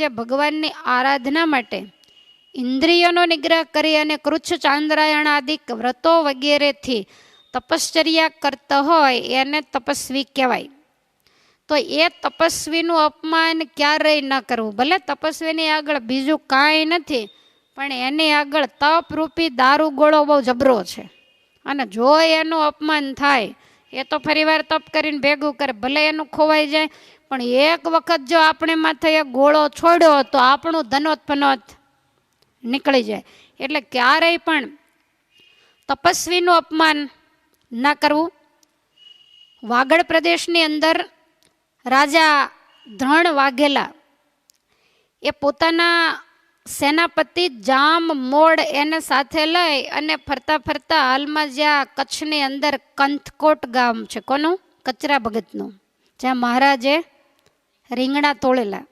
જે ભગવાનની આરાધના માટે ઇન્દ્રિયોનો નિગ્રહ કરી અને કૃચ્છ ચાંદ્રાયણ આદિક વ્રતો વગેરેથી તપશ્ચર્યા કરતો હોય એને તપસ્વી કહેવાય. તો એ તપસ્વીનું અપમાન ક્યારેય ન કરવું. ભલે તપસ્વીની આગળ બીજું કાંઈ નથી, પણ એની આગળ તપરૂપી દારૂ ગોળો બહુ જબરો છે. અને જો એનું અપમાન થાય, એ તો ફરીવાર તપ કરીને ભેગું કરે. ભલે એનું ખોવાઈ જાય પણ એક વખત જો આપણે માથે એ ગોળો છોડ્યો તો આપણું ધનોત ફનોત નીકળી જાય. એટલે ક્યારેય પણ તપસ્વીનું અપમાન ન કરવું. વાગડ પ્રદેશની અંદર રાજા ધ્રણ વાઘેલા એ પોતાના સેનાપતિ જામ મોડ એને સાથે લઈ અને ફરતા ફરતા હાલમાં જ્યાં કચ્છની અંદર કંથકોટ ગામ છે. કોનું? કચરા ભગતનું જ્યાં મહારાજે રીંગણા તોળેલા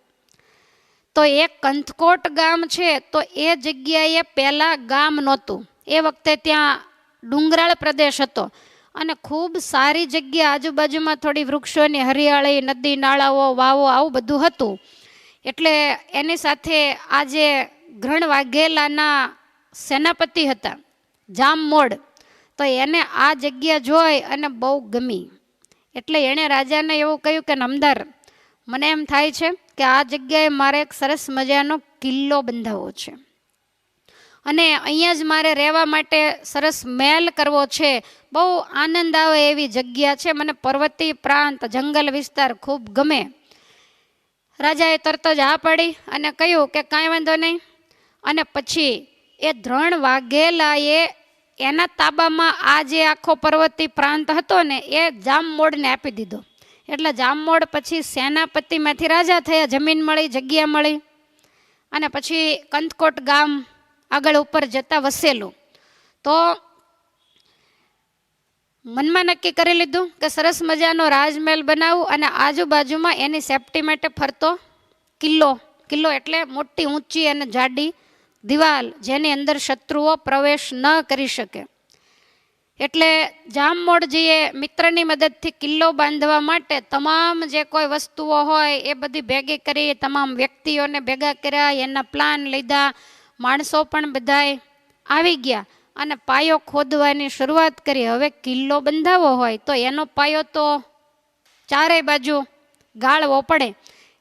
તો એ કંથકોટ ગામ છે, તો એ જગ્યાએ પહેલાં ગામ નહોતું. એ વખતે ત્યાં ડુંગરાળ પ્રદેશ હતો. અને ખૂબ સારી જગ્યા, આજુબાજુમાં થોડી વૃક્ષોની હરિયાળી, નદી, નાળાઓ, વાવો, આવું બધું હતું. એટલે એની સાથે આ જે ઘ્રણ વાઘેલાના સેનાપતિ હતા, જામમોડ. તો એને આ જગ્યા જોઈ અને બહુ ગમી. એટલે એણે રાજાને એવું કહ્યું કે, નમદાર મને એમ થાય છે કે આ જગ્યાએ મારે એક સરસ મજાનો કિલ્લો બંધાવવો છે. અને અહીંયા જ મારે રહેવા માટે સરસ મહેલ કરવો છે. બહુ આનંદ આવે એવી જગ્યા છે. મને પર્વતી પ્રાંત, જંગલ વિસ્તાર ખૂબ ગમે. રાજાએ તરત જ આ પાડી અને કહ્યું કે કાંઈ વાંધો નહીં. અને પછી એ ધ્રણ વાઘેલાએ એના તાબામાં આ જે આખો પર્વતી પ્રાંત હતો ને, એ જામમોડને આપી દીધો. એટલે જામમોડ પછી સેનાપતિમાંથી રાજા થયા, જમીન મળી, જગ્યા મળી. અને પછી કંતકોટ ગામ આગળ ઉપર જતા વસેલું. તો મનમાં નક્કી કરી લીધું કે સરસ મજાનો રાજમહેલ બનાવું અને આજુબાજુમાં એની સેફટી માટે ફરતો કિલ્લો. કિલ્લો એટલે મોટી ઊંચી અને જાડી દિવાલ જેની અંદર શત્રુઓ પ્રવેશ ન કરી શકે. એટલે જામમોડજીએ મિત્રની મદદથી કિલ્લો બાંધવા માટે તમામ જે કોઈ વસ્તુઓ હોય એ બધી ભેગી કરી, તમામ વ્યક્તિઓને ભેગા કર્યા, એના પ્લાન લીધા, માણસો પણ બધાય આવી ગયા અને પાયો ખોદવાની શરૂઆત કરી. હવે કિલ્લો બંધાવો હોય તો એનો પાયો તો ચારેય બાજુ ગાળવો પડે.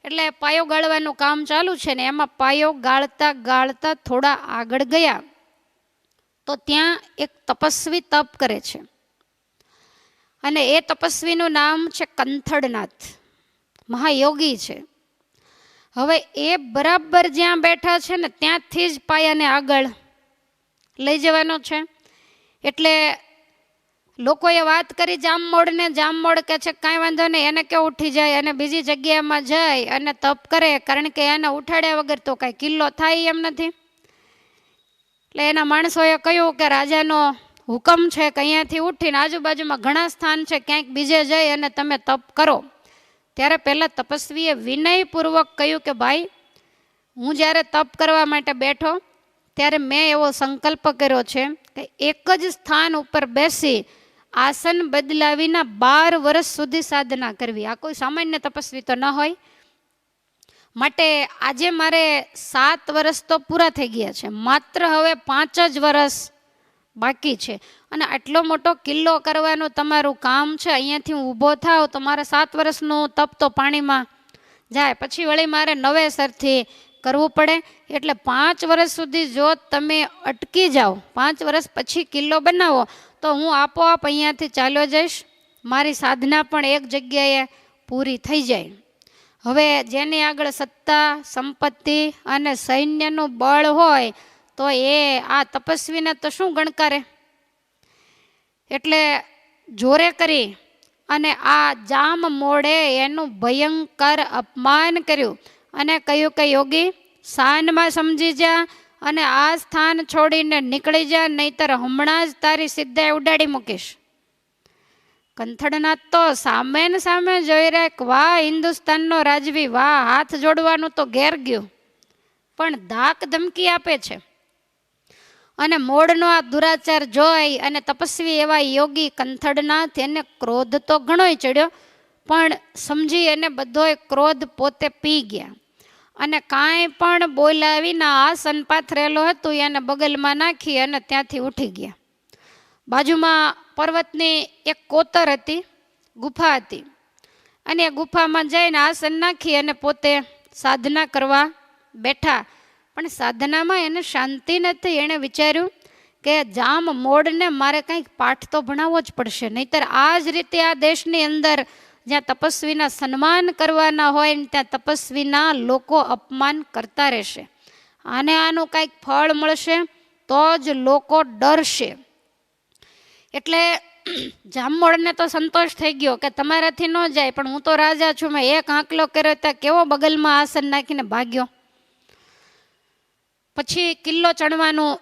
એટલે પાયો ગાળવાનું કામ ચાલુ છે ને, એમાં પાયો ગાળતા ગાળતા થોડા આગળ ગયા. તો ત્યાં એક તપસ્વી તપ કરે છે. અને એ તપસ્વીનું નામ છે કંથળનાથ. મહાયોગી છે. હવે એ બરાબર જ્યાં બેઠા છે ને ત્યાંથી જ પાયાને આગળ લઈ જવાનો છે. એટલે લોકોએ વાત કરી જામમોડને જામમોડ કે છે, કાંઈ વાંધો નહીં, એને કે ઉઠી જાય અને બીજી જગ્યામાં જાય અને તપ કરે, કારણ કે એને ઉઠાડ્યા વગર તો કાંઈ કિલ્લો થાય એમ નથી. એટલે એના માણસોએ કહ્યું કે રાજાનો હુકમ છે કે અહીંયાથી ઉઠીને આજુબાજુમાં ઘણા સ્થાન છે, ક્યાંક બીજે જઈ અને તમે તપ કરો. ત્યારે પહેલાં તપસ્વીએ વિનયપૂર્વક કહ્યું કે, ભાઈ, હું જ્યારે તપ કરવા માટે બેઠો, ત્યારે મેં એવો સંકલ્પ કર્યો છે કે એક જ સ્થાન ઉપર બેસી આસન બદલાવીના બાર વર્ષ સુધી સાધના કરવી. આ કોઈ સામાન્ય તપસ્વી તો ન હોય. માટે આજે મારે સાત વર્ષ તો પૂરા થઈ ગયા છે. માત્ર હવે પાંચ જ વર્ષ બાકી છે. અને આટલો મોટો કિલ્લો કરવાનું તમારું કામ છે. અહીંયાથી હું ઊભો થાવ તો મારે સાત વર્ષનું તપ તો પાણીમાં જાય. પછી વળી મારે નવેસરથી કરવું પડે. એટલે પાંચ વર્ષ સુધી જો તમે અટકી જાઓ, પાંચ વર્ષ પછી કિલ્લો બનાવો, તો હું આપોઆપ અહીંયાથી ચાલ્યો જઈશ. મારી સાધના પણ એક જગ્યાએ પૂરી થઈ જાય. હવે જેની આગળ સત્તા, સંપત્તિ અને સૈન્યનું બળ હોય, તો એ આ તપસ્વીને તો શું ગણકારે? એટલે જોરે કરી અને આ જામ મોડે એનું ભયંકર અપમાન કર્યું અને કહ્યું કે, યોગી, સાનમાં સમજી જા અને આ સ્થાન છોડીને નીકળી જા, નહીતર હમણાં જ તારી સિદ્ધાઈ ઉડાડી મૂકીશ. કંથળનાથ તો સામે ને સામે જોઈ રહ્યા કે, વાહ, હિન્દુસ્તાનનો રાજવી, વાહ, હાથ જોડવાનું તો ઘેર ગયું. પણ ધાક ધમકી આપે છે. અને મોડનો આ દુરાચાર જોઈ અને તપસ્વી એવા યોગી કંથળનાથ એને ક્રોધ તો ઘણોય ચડ્યો, પણ સમજી એને બધોય ક્રોધ પોતે પી ગયા. અને કાંઈ પણ બોલાવીને આસન પાથરેલો હતું, એને બગલમાં નાખી અને ત્યાંથી ઉઠી ગયા. બાજુમાં પર્વતની એક કોતર હતી, ગુફા હતી. અને ગુફામાં જઈને આસન નાખી અને પોતે સાધના કરવા બેઠા. પણ સાધનામાં એને શાંતિ નથી. એણે વિચાર્યું કે જામ મોડને મારે કંઈક પાઠ તો ભણાવવો જ પડશે. નહીતર આ જ રીતે આ દેશની અંદર જ્યાં તપસ્વીના સન્માન કરવાના હોય ને ત્યાં તપસ્વીના લોકો અપમાન કરતા રહેશે. આને આનું કાંઈક ફળ મળશે તો જ લોકો ડરશે. એટલે જામમોળને તો સંતોષ થઈ ગયો કે તમારાથી ન જાય, પણ હું તો રાજા છું, મેં એક આંકલો કર્યો ત્યાં કેવો બગલમાં આસન નાખીને ભાગ્યો. પછી કિલ્લો ચણવાનું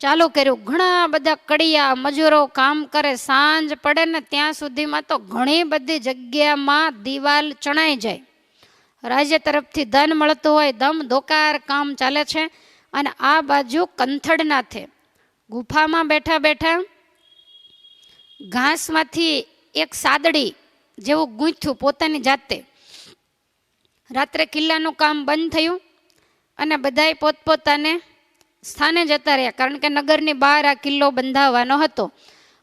ચાલુ કર્યું. ઘણા બધા કડિયા, મજૂરો કામ કરે, સાંજ પડે ને ત્યાં સુધીમાં તો ઘણી બધી જગ્યામાં દિવાલ ચણાઈ જાય. રાજ્ય તરફથી ધન મળતું હોય, દમ દોકાર કામ ચાલે છે અને આ બાજુ કંથડનાથે. ગુફામાં બેઠા બેઠા ઘાસમાંથી એક સાદડી જેવું ગૂંથ્યું પોતાની જાતે. રાત્રે કિલ્લાનું કામ બંધ થયું અને બધાએ પોતપોતાને સ્થાને જતા રહ્યા, કારણ કે નગરની બહાર આ કિલ્લો બંધાવવાનો હતો.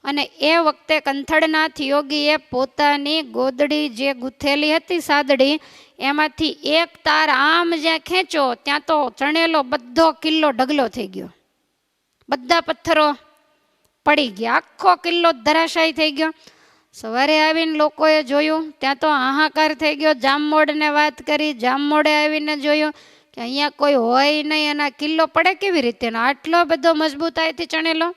અને એ વખતે કંથળનાથ યોગીએ પોતાની ગોદડી જે ગૂંથેલી હતી સાદડી, એમાંથી એક તાર આમ જ્યાં ખેંચો ત્યાં તો ચણેલો બધો કિલ્લો ઢગલો થઈ ગયો. બધા પથ્થરો પડી ગયા. આખો કિલ્લો ધરાશાયી થઈ ગયો. સવારે આવીને લોકોએ જોયું, ત્યાં તો હાહાકાર થઈ ગયો. જામમોડને વાત કરી જામમોડે આવીને જોયું કે અહીંયા કોઈ હોય નહીં. અને કિલ્લો પડે કેવી રીતે આટલો બધો મજબૂતાઈથી ચણેલો?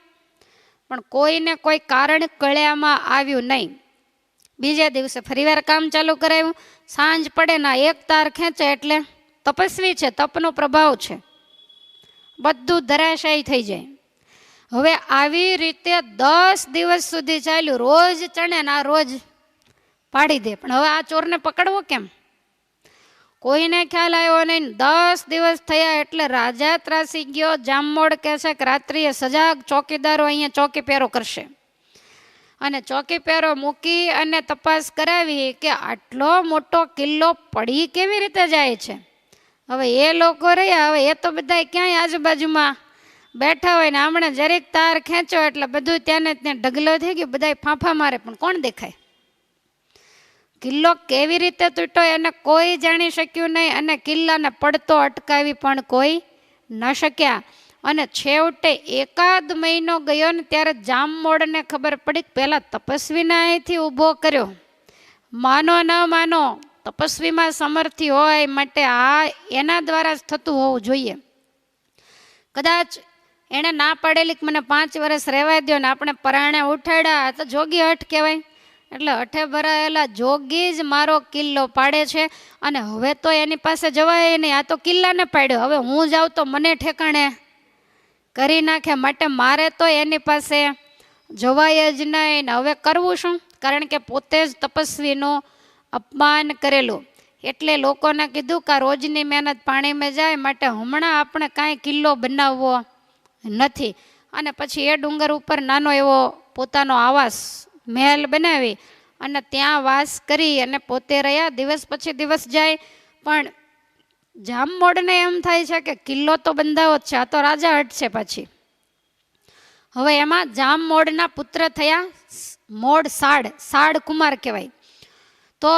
પણ કોઈને કોઈ કારણ કળ્યામાં આવ્યું નહીં. બીજા દિવસે ફરીવાર કામ ચાલુ કરાવ્યું સાંજ પડે ના એક તાર ખેંચે એટલે તપસ્વી છે, તપનો પ્રભાવ છે. બધું ધરાશાયી થઈ જાય. હવે આવી રીતે દસ દિવસ સુધી ચાલ્યું, રોજ ચણે ને આ રોજ પાડી દે. પણ હવે આ ચોરને પકડવો કેમ? કોઈને ખ્યાલ આવ્યો નહીં દસ દિવસ થયા એટલે રાજા ત્રાસી ગયો. જામમોડ કહે છે કે રાત્રિએ સજાગ ચોકીદારો અહીંયા ચોકી પહેરો કરશે. અને ચોકી પહેરો મૂકી અને તપાસ કરાવી કે આટલો મોટો કિલ્લો પડી કેવી રીતે જાય છે? હવે એ લોકો રહ્યા, હવે એ તો બધા ક્યાંય આજુબાજુમાં બેઠા હોય ને હમણાં જરીક તાર ખેંચો એટલે બધું ત્યાંને ત્યાં ઢગલો થઈ ગયો બધા ફાંફા મારે, પણ કોણ દેખાય? કિલ્લો કેવી રીતે તૂટ્યો એને કોઈ જાણી શક્યું નહીં અને કિલ્લાને પડતો અટકાવી પણ કોઈ ન શક્યા. અને છેવટે એકાદ મહિનો ગયો ને ત્યારે જામમોડને ખબર પડી કે પહેલાં તપસ્વીને અહીંથી ઊભો કર્યો. માનો ન માનો, તપસ્વીમાં સમર્થી હોય માટે આ એના દ્વારા જ થતું હોવું જોઈએ. કદાચ એણે ના પાડેલી કે મને પાંચ વર્ષ રહેવા દો ને આપણે પરાણે ઉઠાડ્યા. તો જોગી હઠ કહેવાય. એટલે હઠે ભરાયેલા જોગી જ મારો કિલ્લો પાડે છે. અને હવે તો એની પાસે જવાય નહીં. આ તો કિલ્લાને પાડ્યો. હવે હું જાઉં તો મને ઠેકાણે કરી નાખે. માટે મારે તો એની પાસે જવાય જ નહીં ને હવે કરવું શું? કારણ કે પોતે જ તપસ્વીનું અપમાન કરેલું. એટલે લોકોને કીધું કે રોજની મહેનત પાણીમાં જાય. માટે હમણાં આપણે કાંઈ કિલ્લો બનાવવો. નથી. અને પછી એ ડુંગર ઉપર નાનો એવો પોતાનો આવાસ મહેલ બનાવી અને ત્યાં વાસ કરી અને પોતે રહ્યા. દિવસ પછી દિવસ જાય, પણ જામમોડને એમ થાય છે કે કિલ્લો તો બંધાવો જ છે, આ તો રાજા હટશે પછી. હવે એમાં જામમોડના પુત્ર થયા, મોડ સાડ સાડ કુમાર કહેવાય. તો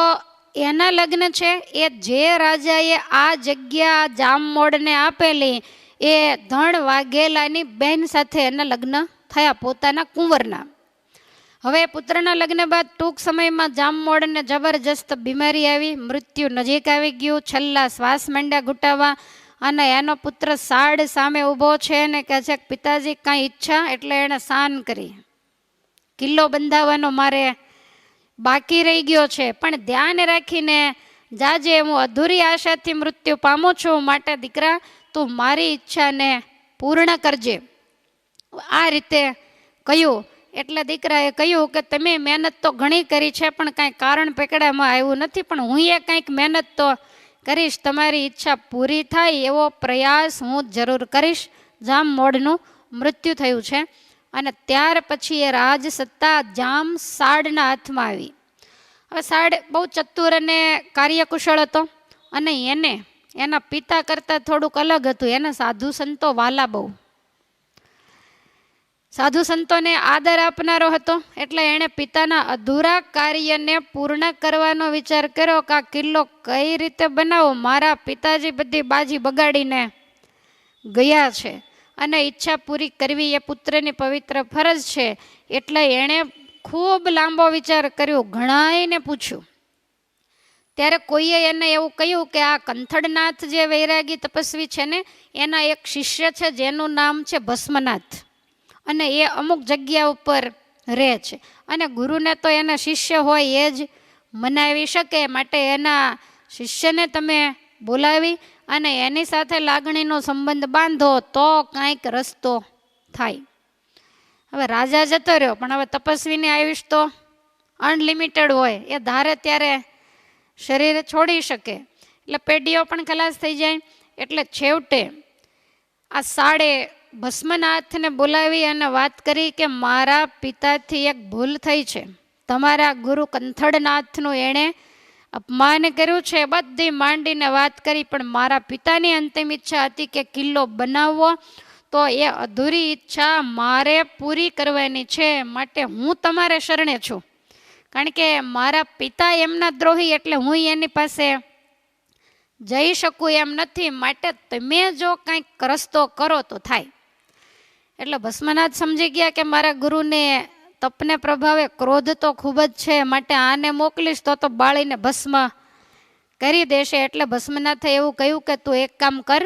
એના લગ્ન છે, એ જે રાજાએ આ જગ્યા જામમોડને આપેલી એ ધણ વાઘેલાની બહેન સાથે એના લગ્ન થયા પોતાના કુંવરના. હવે પુત્રના લગ્ન બાદ ટૂંક સમયમાં જામમોડને જબરજસ્ત બીમારી આવી, મૃત્યુ નજીક આવી ગયું. છેલ્લા શ્વાસ મંડ્યા ઘૂંટાવા અને એનો પુત્ર સાડ સામે ઊભો છે ને કહે છે, પિતાજી, કાંઈ ઈચ્છા? એટલે એણે સાન કરી. કિલ્લો બંધાવવાનો મારે બાકી રહી ગયો છે, પણ ધ્યાન રાખીને જાજે હું અધૂરી આશાથી મૃત્યુ પામું છું. માટે દીકરા તું મારી ઈચ્છાને પૂર્ણ કરજે. આ રીતે કહ્યું એટલે દીકરાએ કહ્યું કે તમે મહેનત તો ઘણી કરી છે, પણ કાંઈ કારણ પકડામાં આવ્યું નથી, પણ હું એ કંઈક મહેનત તો કરીશ. તમારી ઈચ્છા પૂરી થાય એવો પ્રયાસ હું જરૂર કરીશ. જામ મોડનું મૃત્યુ થયું છે. અને ત્યાર પછી એ રાજ સત્તા જામ સાડના હાથમાં આવી. હવે સાડ બહુ ચતુર અને કાર્યકુશળ હતો અને એને એના પિતા કરતાં થોડુંક અલગ હતું. એને સાધુ સંતો વાલા બહુ. સાધુ સંતોને આદર આપનારો હતો. એટલે એણે પિતાના અધૂરા કાર્યને પૂર્ણ કરવાનો વિચાર કર્યો કે આ કિલ્લો કઈ રીતે બનાવો? મારા પિતાજી બધી બાજી બગાડીને ગયા છે અને ઈચ્છા પૂરી કરવી એ પુત્રની પવિત્ર ફરજ છે. એટલે એણે ખૂબ લાંબો વિચાર કર્યો. ઘણાઈને પૂછ્યું ત્યારે કોઈએ એને એવું કહ્યું કે આ કંથડનાથ જે વૈરાગી તપસ્વી છે ને, એના એક શિષ્ય છે, જેનું નામ છે ભસ્મનાથ. અને એ અમુક જગ્યા ઉપર રહે છે. અને ગુરુને તો એના શિષ્ય હોય એ જ મનાવી શકે, માટે એના શિષ્યને તમે બોલાવી અને એની સાથે લાગણીનો સંબંધ બાંધો તો કાંઈક રસ્તો થાય. હવે રાજા જતો રહ્યો, પણ હવે તપસ્વીને આયુષ તો અનલિમિટેડ હોય, એ ધારે ત્યારે શરીર છોડી શકે. એટલે પેઢીઓ પણ ખલાસ થઈ જાય. એટલે છેવટે આ સાડે ભસ્મનાથને બોલાવી અને વાત કરી કે મારા પિતાથી એક ભૂલ થઈ છે. તમારા ગુરુ કંથળનાથનું એણે અપમાન કર્યું છે. બધી માંડીને વાત કરી, પણ મારા પિતાની અંતિમ ઈચ્છા હતી કે કિલ્લો બનાવવો. તો એ અધૂરી ઈચ્છા મારે પૂરી કરવાની છે. માટે હું તમારે શરણે છું. કારણ કે મારા પિતા એમના દ્રોહી એટલે હું એની પાસે જઈ શકું એમ નથી, માટે તમે જો કંઈક રસ્તો કરો તો થાય. એટલે ભસ્મનાથ સમજી ગયા કે મારા ગુરુને તપને પ્રભાવે ક્રોધ તો ખૂબ જ છે, માટે આને મોકલીશ તો તો બાળીને ભસ્મ કરી દેશે. એટલે ભસ્મનાથે એવું કહ્યું કે તું એક કામ કર,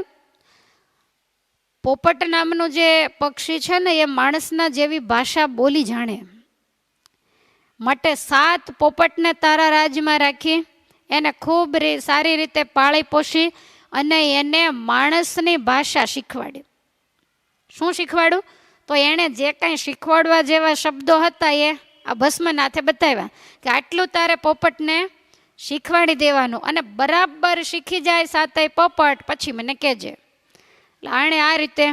પોપટ નામનું જે પક્ષી છે ને એ માણસના જેવી ભાષા બોલી જાણે. માટે સાત પોપટને તારા રાજમાં રાખી, એને ખૂબ સારી રીતે પાળી પોષી અને એને માણસની ભાષા શીખવાડી. શું શીખવાડું? તો એણે જે કાંઈ શીખવાડવા જેવા શબ્દો હતા એ આ ભસ્મનાથે બતાવ્યા કે આટલું તારે પોપટને શીખવાડી દેવાનું અને બરાબર શીખી જાય સાતય પોપટ પછી મને કહેજે. એટલે આણે આ રીતે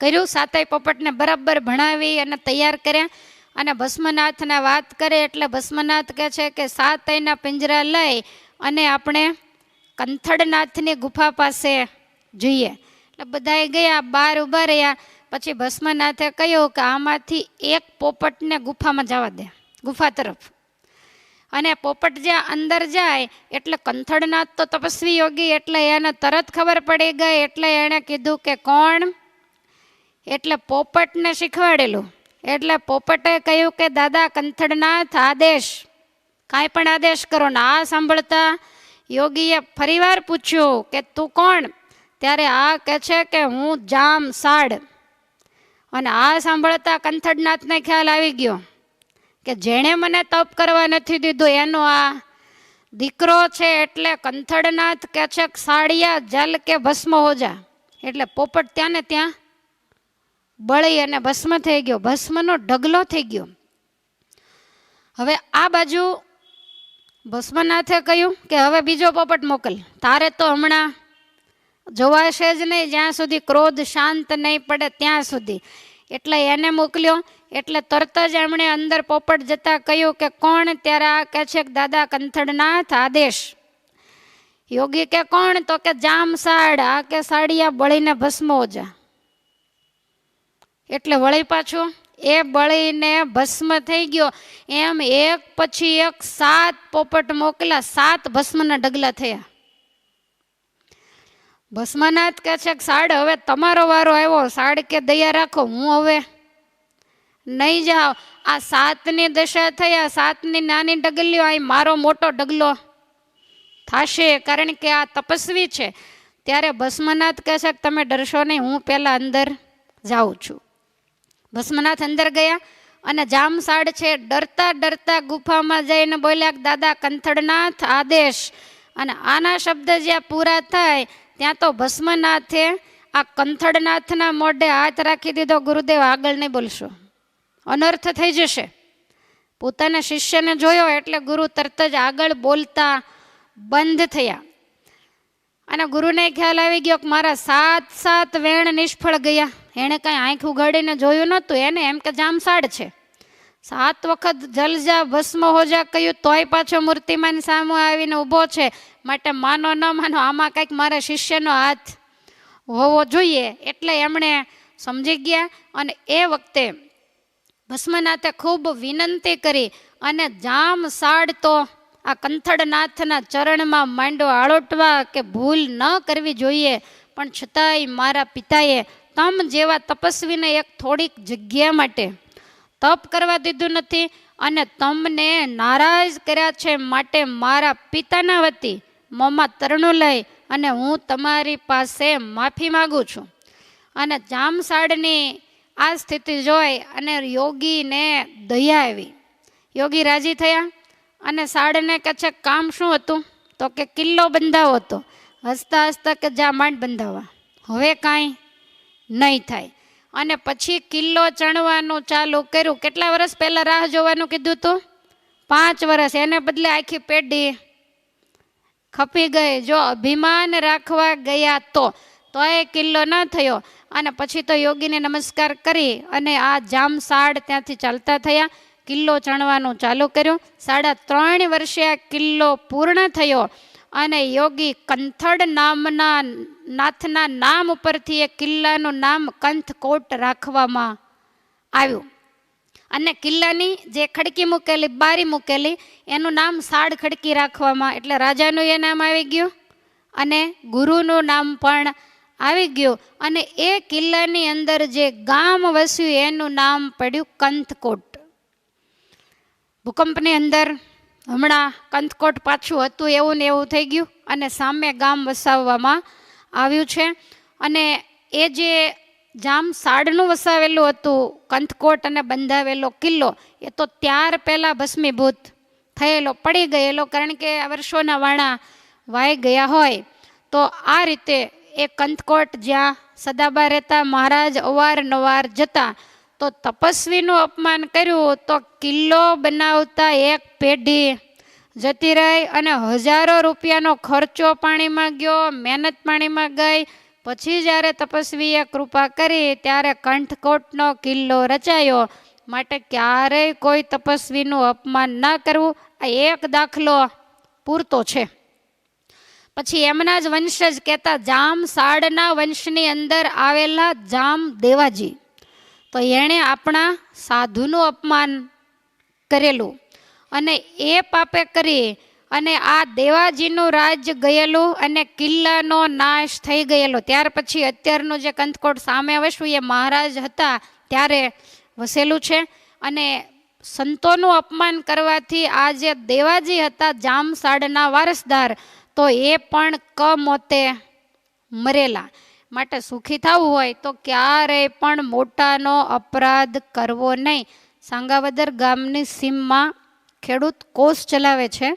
કર્યું, સાતય પોપટને બરાબર ભણાવી અને તૈયાર કર્યા. અને ભસ્મનાથના વાત કરે એટલે ભસ્મનાથ કહે છે કે સાતયના પિંજરા લઈ અને આપણે કંથડનાથની ગુફા પાસે જઈએ. એટલે બધાએ ગયા, બાર ઊભા રહ્યા. પછી ભસ્મનાથે કહ્યું કે આમાંથી એક પોપટને ગુફામાં જવા દે, ગુફા તરફ. અને પોપટ જ્યાં અંદર જાય, એટલે કંથડનાથ તો તપસ્વી યોગી, એટલે એને તરત ખબર પડી ગઈ, એટલે એણે કીધું કે કોણ? એટલે પોપટને શીખવાડેલું. એટલે પોપટે કહ્યું કે, દાદા, કંથડનાથ આદેશ. કાંઈ પણ આદેશ કરો. ને આ સાંભળતા યોગીએ ફરીવાર પૂછ્યું કે, તું કોણ? ત્યારે આ કહે છે કે, હું જામ સાડ. અને આ સાંભળતા કંથડનાથને ખ્યાલ આવી ગયો કે, જેણે મને તપ કરવા નથી દીધું, એનો આ દીકરો છે એટલે કંથડનાથ કે છે સાડિયા જલ કે ભસ્મ હો જા. એટલે પોપટ ત્યાં ને ત્યાં બળી અને ભસ્મ થઈ ગયો. ભસ્મનો ઢગલો થઈ ગયો. હવે આ બાજુ ભસ્મનાથે કહ્યું કે હવે બીજો પોપટ મોકલ. તારે તો હમણાં જોવાશે જ નહીં, જ્યાં સુધી ક્રોધ શાંત નહીં પડે ત્યાં સુધી. એટલે એને મોકલ્યો. એટલે તરત જ એમણે અંદર પોપટ જતા કહ્યું કે કોણ? ત્યારે આ કહે છે કે દાદા કંથડનાથ આદેશ. યોગી કે કોણ? તો કે જામ સાડ આ કે સાડિયા બળીને ભસ્મ ઓજા એટલે વળી પાછું એ બળીને ભસ્મ થઈ ગયો. એમ એક પછી એક સાત પોપટ મોકલા સાત ભસ્મના ડગલા થયા. ભસ્મનાથ કહે છે કે, સાડ, હવે તમારો વારો આવ્યો. સાડ કે દયા રાખો. હું હવે નહીં જાઓ આ સાતની દશા થયા સાતની નાની ડગલીઓ અહીં મારો મોટો ડગલો થાશે કારણ કે આ તપસ્વી છે. ત્યારે ભસ્મનાથ કહે છે કે, તમે ડરશો નહીં. હું પહેલાં અંદર જાઉં છું. ભસ્મનાથ અંદર ગયા અને જામસાડ છે, ડરતા ડરતા ગુફામાં જઈને બોલ્યા દાદા કંથડનાથ આદેશ. અને આના શબ્દ જ્યાં પૂરા થાય, ત્યાં તો ભસ્મનાથે આ કંથડનાથના મોઢે હાથ રાખી દીધો, ગુરુદેવ, આગળ નહીં બોલશો. અનર્થ થઈ જશે. પોતાના શિષ્યને જોયો એટલે ગુરુ તરત જ આગળ બોલતા બંધ થયા. અને ગુરુને ખ્યાલ આવી ગયો કે મારા સાત સાત વેણ નિષ્ફળ ગયા. એણે કાંઈ આંખ ઉગાડીને જોયું નહોતું, એને એમ કે જામસાડ છે. સાત વખત જલજા ભસ્મ હોજા કહ્યું, તોય પાછો મૂર્તિમાન સામે આવીને ઊભો છે. માટે માનો ન માનો, આમાં કંઈક મારા શિષ્યનો હાથ હોવો જોઈએ. એટલે એમણે સમજી ગયા અને એ વખતે ભસ્મનાથે ખૂબ વિનંતી કરી અને જામ સાડ તો આ કંથળનાથના ચરણમાં માંડો આળોટવા કે ભૂલ ન કરવી જોઈએ, પણ છતાંય મારા પિતાએ તમ જેવા તપસ્વીને એક થોડીક જગ્યા માટે તપ કરવા દીધું નથી અને તમને નારાજ કર્યા છે માટે મારા પિતાના વતી મોંમાં તરણું લઈ અને હું તમારી પાસે માફી માગું છું. અને જામસાડની આ સ્થિતિ જોઈ અને યોગીને દયા આવી. યોગી રાજી થયા અને સાડને કે છે, કામ શું હતું? તો કે, કિલ્લો બંધાવો હતો. હસતા હસતા કે જા માંડ બંધાવા હવે કાંઈ નહીં થાય. અને પછી કિલ્લો ચણવાનું ચાલુ કર્યું. કેટલા વર્ષ પહેલાં રાહ જોવાનું કીધું હતું પાંચ વર્ષ. એને બદલે આખી પેઢી ખપી ગઈ. જો અભિમાન રાખવા ગયા તો, તોય કિલ્લો ન થયો. અને પછી તો યોગીને નમસ્કાર કરી અને આ જામસાડ ત્યાંથી ચાલતા થયા. કિલ્લો ચણવાનું ચાલુ કર્યું. સાડા ત્રણ વર્ષે આ કિલ્લો પૂર્ણ થયો. અને યોગી કંથડ નામના નાથના નામ ઉપરથી એ કિલ્લાનું નામ કંથકોટ રાખવામાં આવ્યું. અને કિલ્લાની જે ખડકી મૂકેલી, બારી મૂકેલી, એનું નામ સાડ ખડકી રાખવામાં, એટલે રાજાનું એ નામ આવી ગયું અને ગુરુનું નામ પણ આવી ગયું. અને એ કિલ્લાની અંદર જે ગામ વસ્યું, એનું નામ પડ્યું કંથકોટ. ભૂકંપની અંદર હમણાં કંથકોટ પાછું હતું એવું ને એવું થઈ ગયું અને સામે ગામ વસાવવામાં આવ્યું છે. અને એ જે જામ સાડનું વસાવેલું હતું કંથકોટ અને બંધાવેલો કિલ્લો, એ તો ત્યાર પહેલાં ભસ્મીભૂત થયેલો, પડી ગયેલો કારણ કે વર્ષોના વાણા વાઈ ગયા હોય. તો આ રીતે એ કંથકોટ જ્યાં સદાબા રહેતા મહારાજ અવારનવાર જતા તો તપસ્વીનું અપમાન કર્યું તો કિલ્લો બનાવતા એક પેઢી જતી રહી અને હજારો રૂપિયાનો ખર્ચો પાણીમાં ગયો, મહેનત પાણીમાં ગઈ. પછી જ્યારે તપસ્વીએ કૃપા કરી ત્યારે કંઠકોટનો કિલ્લો રચાયો. માટે ક્યારેય કોઈ તપસ્વીનું અપમાન ન કરવું, આ એક દાખલો પૂરતો છે. પછી એમના જ વંશજ કહેતા, જામ સાડના વંશની અંદર આવેલા જામ દેવાજી. તો એણે આપણા સાધુનું અપમાન કરેલું અને એ પાપે કરી અને આ દેવાજીનું રાજ ગયેલું અને કિલ્લાનો નાશ થઈ ગયેલો. ત્યાર પછી અત્યારનું જે કંથકોટ સામે વસ્યું, એ મહારાજ હતા ત્યારે વસેલું છે અને સંતોનું અપમાન કરવાથી આ જે દેવાજી હતા જામસાડના વારસદાર, તો એ પણ કમોતે મરેલા. માટે સુખી થવું હોય તો ક્યારેય પણ મોટાનો અપરાધ કરવો નહીં. સાંગાવદર ગામની સીમમાં ખેડૂત કોષ ચલાવે છે.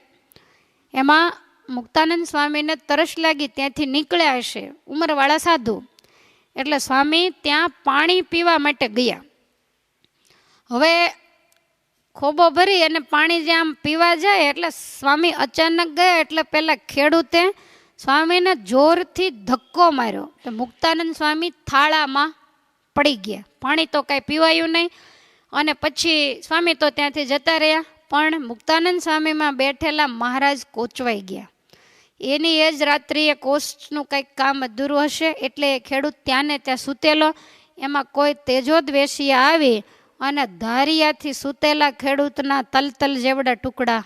એમાં મુક્તાનંદ સ્વામીને તરસ લાગી ત્યાંથી નીકળ્યા હશે. ઉંમરવાળા સાધુ. એટલે સ્વામી ત્યાં પાણી પીવા માટે ગયા. હવે ખોબો ભરી અને પાણી જે આમ પીવા જાય એટલે સ્વામી અચાનક ગયા એટલે પહેલાં ખેડૂતે સ્વામીને જોરથી ધક્કો માર્યો તો મુક્તાનંદ સ્વામી થાળામાં પડી ગયા. પાણી તો કાંઈ પીવાયું નહીં અને પછી સ્વામી તો ત્યાંથી જતા રહ્યા, પણ મુક્તાનંદ સ્વામીમાં બેઠેલા મહારાજ કોચવાઈ ગયા. એની એ જ રાત્રિએ કોચનું કંઈક કામ અધૂરું હશે એટલે એ ખેડૂત ત્યાં ને ત્યાં સૂતેલો, એમાં કોઈ તેજોદ્વેષી આવી અને ધારિયાથી સૂતેલા ખેડૂતના તલતલ જેવડા ટુકડા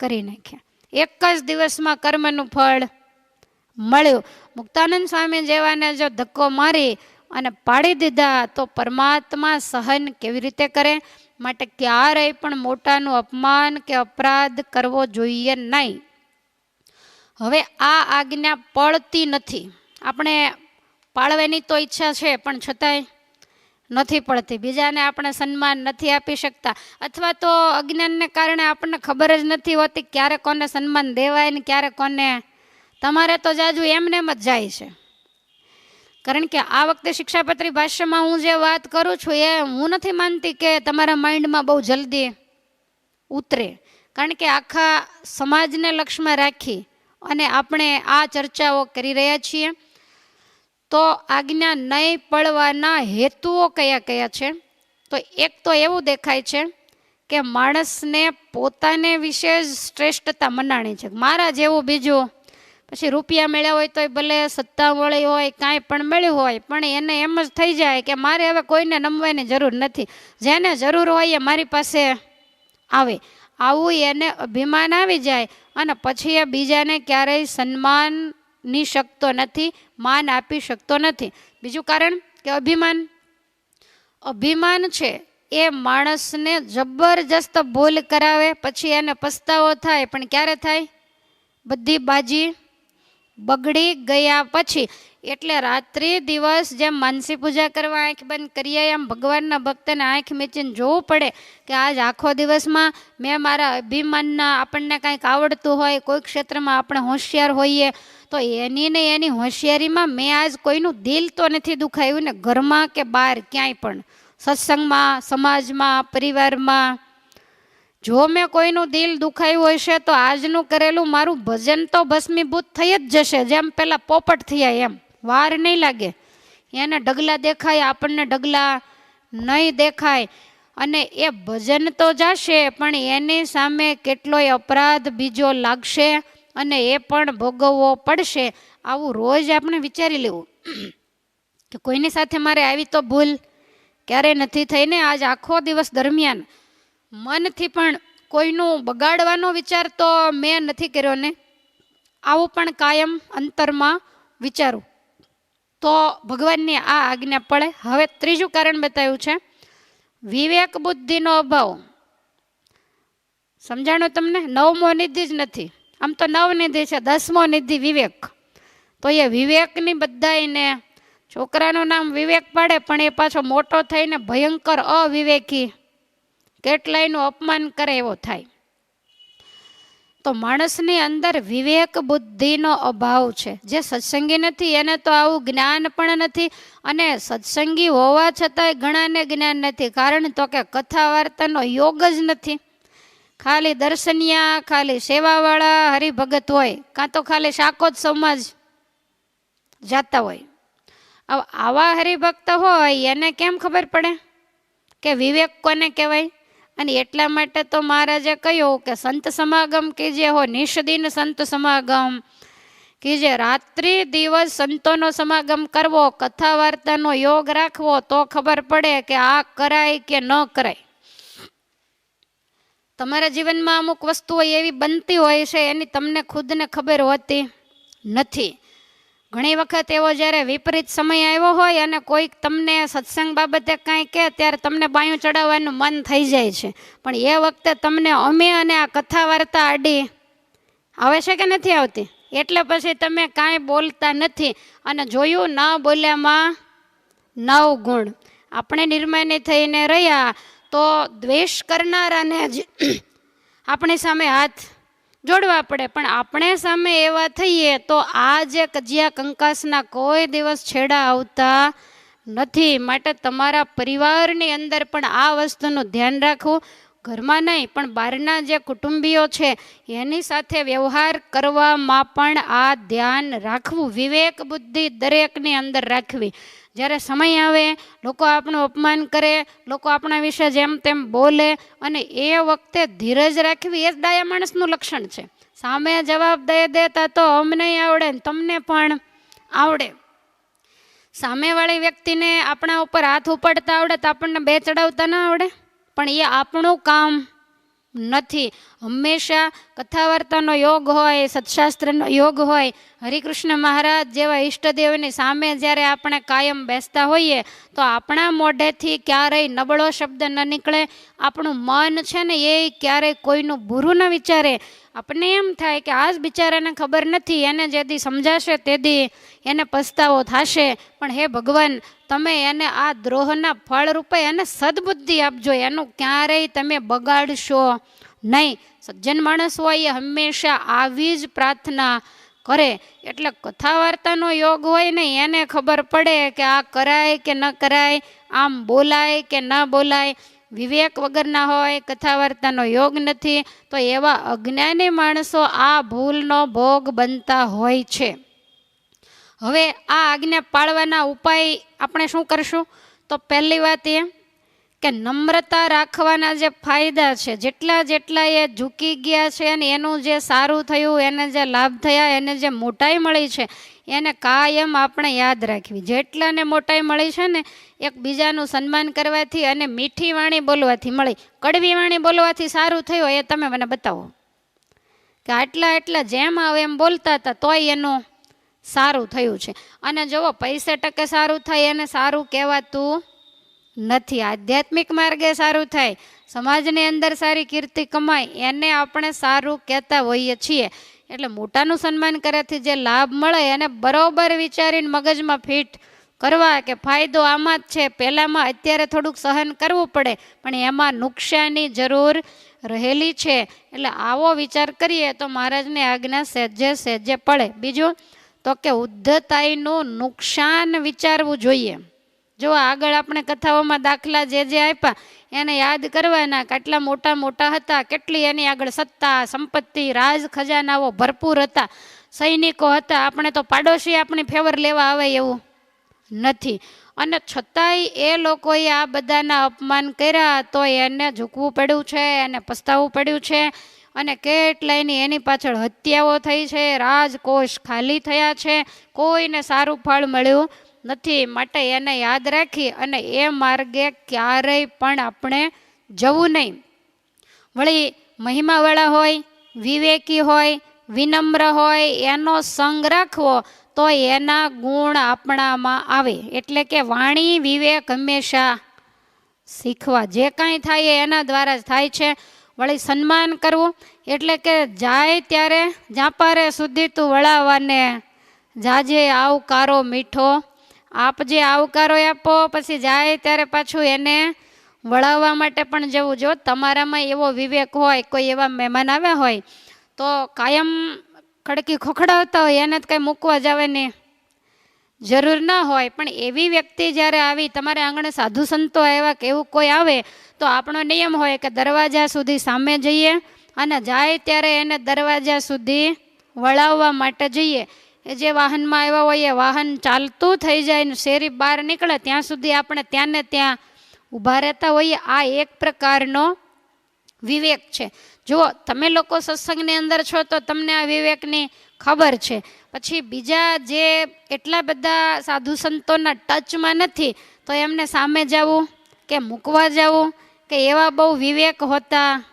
કરી નાખ્યા. એક જ દિવસમાં કર્મનું ફળ મળ્યું. મુક્તાનંદ સ્વામી જેવાને જો ધક્કો મારી અને પાડી દીધા, તો પરમાત્મા સહન કેવી રીતે કરે? માટે ક્યારેય પણ મોટાનું અપમાન કે અપરાધ કરવો જોઈએ નહીં. હવે આ આજ્ઞા પડતી નથી. આપણે પાળવાની તો ઈચ્છા છે, પણ છતાંય નથી પડતી. બીજાને આપણે સન્માન નથી આપી શકતા. અથવા તો અજ્ઞાનને કારણે આપણને ખબર જ નથી હોતી ક્યારે કોને સન્માન દેવાય ને ક્યારે કોને. તમારે તો જાજુ એમને જ જાય છે. કારણ કે આ વખતે શિક્ષાપત્રી ભાષ્યમાં હું જે વાત કરું છું એ હું નથી માનતી કે તમારા માઇન્ડમાં બહુ જલ્દી ઉતરે. કારણ કે આખા સમાજને લક્ષ્યમાં રાખી અને આપણે આ ચર્ચાઓ કરી રહ્યા છીએ. તો આજ્ઞા નહીં પડવાના હેતુઓ કયા કયા છે? તો એક તો એવું દેખાય છે કે માણસને પોતાને વિશે જ શ્રેષ્ઠતા મનાણી છે. મારા જેવું બીજું પછી રૂપિયા મળ્યા હોય તોય ભલે સત્તા મળી હોય, કાંઈ પણ મળ્યું હોય, પણ એને એમ જ થઈ જાય કે મારે હવે કોઈને નમવાની જરૂર નથી. જેને જરૂર હોય એ મારી પાસે આવે. આવું એને અભિમાન આવી જાય અને પછી એ બીજાને ક્યારેય સન્માનની શકતો નથી, માન આપી શકતો નથી. બીજું કારણ કે અભિમાન. અભિમાન છે, એ માણસને જબરજસ્ત ભૂલ કરાવે, પછી એને પસ્તાવો થાય, પણ ક્યારે થાય? બધી બાજી બગડી ગયા પછી. એટલે રાત્રિ દિવસ જેમ માનસી પૂજા કરવા આંખ બંધ કરીએ, એમ ભગવાનના ભક્તને આંખ મીચીને જોવું પડે કે આજ આખો દિવસમાં મેં મારા અભિમાનના આપણને કાંઈક આવડતું હોય, કોઈ ક્ષેત્રમાં આપણે હોશિયાર હોઈએ તો એની ને એની હોશિયારીમાં મેં આજ કોઈનું દિલ તો નથી દુખાયું ને ઘરમાં કે બહાર ક્યાંય પણ. સત્સંગમાં, સમાજમાં, પરિવારમાં. જો મેં કોઈનું દિલ દુખાયું હશે તો આજનું કરેલું મારું ભજન તો ભસ્મીભૂત થઈ જ જશે, જેમ પહેલાં પોપટ થયા એમ. વાર નહીં લાગે. એને ડગલા દેખાય, આપણને ડગલા નહીં દેખાય. અને એ ભજન તો જશે, પણ એની સામે કેટલોય અપરાધ બીજો લાગશે. અને એ પણ ભોગવવો પડશે. આવું રોજ આપણે વિચારી લેવું. કે કોઈની સાથે મારે આવી તો ભૂલ ક્યારેય નથી થઈને આજ આખો દિવસ દરમિયાન મનથી પણ કોઈનું બગાડવાનો વિચાર તો મેં નથી કર્યો ને. આવું પણ કાયમ અંતરમાં વિચારું. તો ભગવાનની આ આજ્ઞા પડે. હવે ત્રીજું કારણ બતાવ્યું છે. વિવેક બુદ્ધિનો અભાવ. સમજાણો તમને? નવમો નિધિ જ નથી. આમ તો નવ નિધિ છે, દસમો નિધિ વિવેક. તો એ વિવેકની બધાને છોકરાનું નામ વિવેક પાડે, પણ એ પાછો મોટો થઈને ભયંકર અવિવેકી, કેટલાયનું અપમાન કરે એવો થાય. તો માણસની અંદર વિવેક બુદ્ધિનો અભાવ છે. જે સત્સંગી નથી, એને તો આવું જ્ઞાન પણ નથી, અને સત્સંગી હોવા છતાંય ઘણાને જ્ઞાન નથી. કારણ તો કે કથા વાર્તાનો યોગ જ નથી. ખાલી દર્શનિયા, ખાલી સેવાવાળા, હરિભગત હોય. કાં તો ખાલી શાકોત જ જાતા હોય. આવા હરિભક્ત હોય, એને કેમ ખબર પડે? કે વિવેક કોને કહેવાય? અને એટલા માટે તો મહારાજે કહ્યું કે સંત સમાગમ કીજે હો, નિષ્દિન સંત સમાગમ કીજે રાત્રિ દિવસ સંતોનો સમાગમ કરવો, કથા વાર્તાનો યોગ રાખવો, તો ખબર પડે કે આ કરાય કે ન કરાય. તમારા જીવનમાં અમુક વસ્તુઓ એવી બનતી હોય છે, એની તમને ખુદને ખબર હોતી નથી. ઘણી વખત એવો જ્યારે વિપરીત સમય આવ્યો હોય અને કોઈક તમને સત્સંગ બાબતે કાંઈ કહે, ત્યારે તમને બાયું ચડાવવાનું મન થઈ જાય છે. પણ એ વખતે તમને અમે અને આ કથા વાર્તા આડી આવે છે કે નથી આવતી? એટલે પછી તમે કાંઈ બોલતા નથી અને જોયું ન બોલ્યામાં નવ ગુણ. આપણે નિર્માની થઈને રહ્યા તો દ્વેષ કરનારાને જ આપણી સામે હાથ જોડવા પડે. પણ આપણે સામે એવા થઈએ તો આ જે કજિયા કંકાસના કોઈ દિવસ છેડા આવતા નથી. માટે તમારા પરિવારની અંદર પણ આ વસ્તુનું ધ્યાન રાખવું. ઘરમાં નહીં, પણ બહારના જે કુટુંબીઓ છે, એની સાથે વ્યવહાર કરવામાં પણ આ ધ્યાન રાખવું. વિવેક બુદ્ધિ દરેકની અંદર રાખવી. જ્યારે સમય આવે, લોકો આપણું અપમાન કરે, લોકો આપણા વિશે જેમ તેમ બોલે અને એ વખતે ધીરજ રાખવી એ જ ડાયા માણસનું લક્ષણ છે. સામે જવાબ દઈ દેતા તો અમને આવડે ને તમને પણ આવડે. સામેવાળી વ્યક્તિને આપણા ઉપર હાથ ઉપાડતા આવડે તો આપણને બે ચડાવતા ન આવડે. પણ એ આપણું કામ નથી. હંમેશા કથા વાર્તાનો યોગ હોય સત્શાસ્ત્રનો યોગ હોય, હરિકૃષ્ણ મહારાજ જેવા ઈષ્ટદેવની સામે જ્યારે આપણે કાયમ બેસતા હોઈએ, તો આપણા મોઢેથી ક્યારેય નબળો શબ્દ ન નીકળે. આપણું મન છે ને એ ક્યારેય કોઈનું બુરું ન વિચારે. આપણને એમ થાય કે આ જ બિચારાને ખબર નથી, એને જેથી સમજાશે તેથી એને પસ્તાવો થશે. પણ હે ભગવાન તમે એને આ દ્રોહના ફળ રૂપે એને સદબુદ્ધિ આપજો. એનું ક્યારેય તમે બગાડશો નહીં. સજ્જન માણસ હોય એ હંમેશા આવી જ પ્રાર્થના કરે. એટલે કથા વાર્તાનો યોગ હોય ને એને ખબર પડે કે આ કરાય કે ન કરાય, આમ બોલાય કે ન બોલાય. વિવેક વગરના હોય કથા વાર્તાનો યોગ નથી. તો એવા અજ્ઞાની માણસો આ ભૂલનો ભોગ બનતા હોય છે. હવે આ આજ્ઞા પાળવાના ઉપાય આપણે શું કરશું? તો પહેલી વાત એ કે નમ્રતા રાખવાના જે ફાયદા છે, જેટલા જેટલા એ ઝૂકી ગયા છે અને એનું જે સારું થયું, એને જે લાભ થયા, એને જે મોટાઈ મળી છે, એને કાયમ આપણે યાદ રાખવી. જેટલાને મોટાઈ મળી છે ને, એકબીજાનું સન્માન કરવાથી અને મીઠી વાણી બોલવાથી મળી. કડવી વાણી બોલવાથી સારું થયું એ તમે મને બતાવો. કે આટલા એટલા જેમ આવે એમ બોલતા હતા, તોય એનું સારું થયું છે. અને જુઓ પૈસે ટકે સારું થાય એને સારું કહેવાતું નથી. આધ્યાત્મિક માર્ગે સારું થાય. સમાજની અંદર સારી કીર્તિ કમાય, એને આપણે સારું કહેતા હોઈએ છીએ. એટલે મોટાનું સન્માન કર્યાથી જે લાભ મળે, એને બરોબર વિચારીને મગજમાં ફિટ કરવા કે ફાયદો આમાં જ છે. પહેલાંમાં અત્યારે થોડુંક સહન કરવું પડે, પણ એમાં નુકસાની જરૂર રહેલી છે. એટલે આવો વિચાર કરીએ તો મહારાજની આજ્ઞા સહેજે સહેજે પડે. બીજું તો કે ઉદ્ધતાઈનું નુકસાન વિચારવું જોઈએ. જો આગળ આપણે કથાઓમાં દાખલા જે જે આપ્યા, એને યાદ કરવાના કેટલા મોટા મોટા હતા, કેટલી એની આગળ સત્તા, સંપત્તિ, રાજ ખજાનાઓ ભરપૂર હતા, સૈનિકો હતા, આપણે તો પાડોશી આપણી ફેવર લેવા આવે એવું નથી. અને છતાંય એ લોકોએ આ બધાના અપમાન કર્યા તો એને ઝૂકવું પડ્યું છે, એને પસ્તાવવું પડ્યું છે અને કેટલાયની એની પાછળ હત્યાઓ થઈ છે, રાજકોષ ખાલી થયા છે, કોઈને સારું ફળ મળ્યું નથી. માટે એને યાદ રાખી અને એ માર્ગે ક્યારેય પણ આપણે જવું નહીં. વળી મહિમાવાળા હોય, વિવેકી હોય, વિનમ્ર હોય, એનો સંગ રાખવો, તો એના ગુણ આપણામાં આવે. એટલે કે વાણી વિવેક હંમેશા શીખવા. જે કાંઈ થાય એના દ્વારા જ થાય છે. વળી સન્માન કરવું. એટલે કે જાય ત્યારે જાપારે સુધી તું વળાવવાને જાજે આવકારો મીઠો. આપજે આવકારો આપો, પછી જાય ત્યારે પાછું એને વળાવવા માટે પણ જવું. જો તમારામાં એવો વિવેક હોય, કોઈ એવા મહેમાન આવ્યા હોય, તો કાયમ ખડકી ખોખડાવતા હોય, એને જ કંઈ મૂકવા જવાની. જરૂર ના હોય, પણ એવી વ્યક્તિ જ્યારે આવી, તમારે આંગણે સાધુ સંતો આવ્યા કે એવું કોઈ આવે, તો આપણો નિયમ હોય કે દરવાજા સુધી સામે જઈએ અને જાય ત્યારે એને દરવાજા સુધી વળાવવા માટે જઈએ. એ જે વાહનમાં આવ્યા હોય, એ વાહન ચાલતું થઈ જાય ને શેરી બહાર નીકળે, ત્યાં સુધી આપણે ત્યાં ને ત્યાં ઊભા રહેતા હોઈએ. આ એક પ્રકારનો વિવેક છે. જુઓ, તમે લોકો સત્સંગની અંદર છો તો તમને આ વિવેકની ખબર છે. પછી બીજા જે એટલા બધા સાધુ સંતોના ટચમાં નથી, તો એમને સામે જવું કે મૂકવા જવું કે એવા બહુ વિવેક હોતા,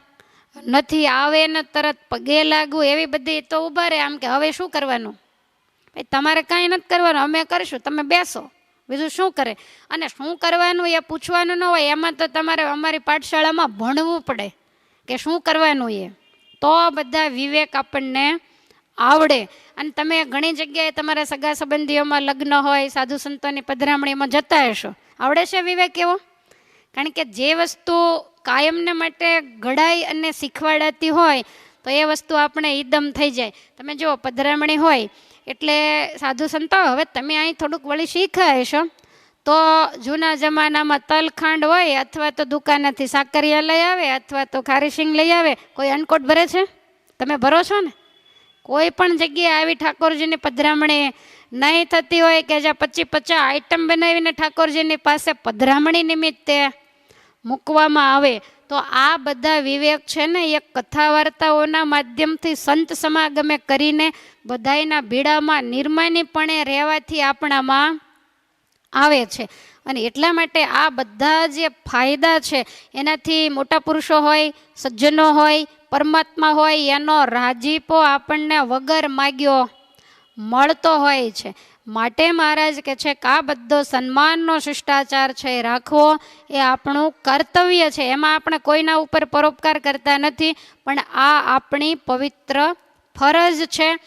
નથી આવે ને તરત પગે લાગવું, એવી બધી તો ઊભા રહે. આમ કે હવે શું કરવાનું? ભાઈ, તમારે કાંઈ નથી કરવાનું, અમે કરીશું, તમે બેસો. બીજું શું કરે? અને શું કરવાનું એ પૂછવાનું ન હોય, એમાં તો તમારે અમારી પાઠશાળામાં ભણવું પડે કે શું કરવાનું એ? તો બધા વિવેક આપણને આવડે. અને તમે ઘણી જગ્યાએ તમારા સગા સંબંધીઓમાં લગ્ન હોય, સાધુ સંતોની પધરામણીમાં જતા હશો. આવડે છે વિવેક એવો? કારણ કે જે વસ્તુ કાયમને માટે ઘડાઈ અને શીખવાડાતી હોય, તો એ વસ્તુ આપણે ઈદમ થઈ જાય. તમે જુઓ, પધરામણી હોય, એટલે સાધુ સંતો, હવે તમે અહીં થોડુંક વળી શીખ્યા હશો. તો જૂના જમાનામાં તલખાંડ હોય, અથવા તો દુકાનેથી સાકરિયા લઈ આવે, અથવા તો ખારીશિંગ લઈ આવે, કોઈ અનકોટ ભરે છે? તમે ભરો છો ને? કોઈ પણ જગ્યાએ આવી ઠાકોરજીની પધરામણી નહીં થતી હોય કે જ્યાં પચી પચાસ આઈટમ બનાવીને ઠાકોરજીની પાસે પધરામણી નિમિત્તે મૂકવામાં આવે, તો આ બધા વિવેક છે ને એ કથા વાર્તાઓના માધ્યમથી સંત સમાગમે કરીને બધાયના ભીડામાં નિર્માનીપણે રહેવાથી આપણામાં આવે છે. અને એટલા માટે આ બધા જે ફાયદા છે, એનાથી મોટા પુરુષો હોય, સજ્જનો હોય, પરમાત્મા હોય, એનો રાજીપો આપણને વગર માગ્યો મળતો હોય છે. માટે મહારાજ કે છે કે આ બધો સન્માનનો શિષ્ટાચાર છે એ રાખવો એ આપણું કર્તવ્ય છે. એમાં આપણે કોઈના ઉપર પરોપકાર કરતા નથી, પણ આ આપણી પવિત્ર ફરજ છે.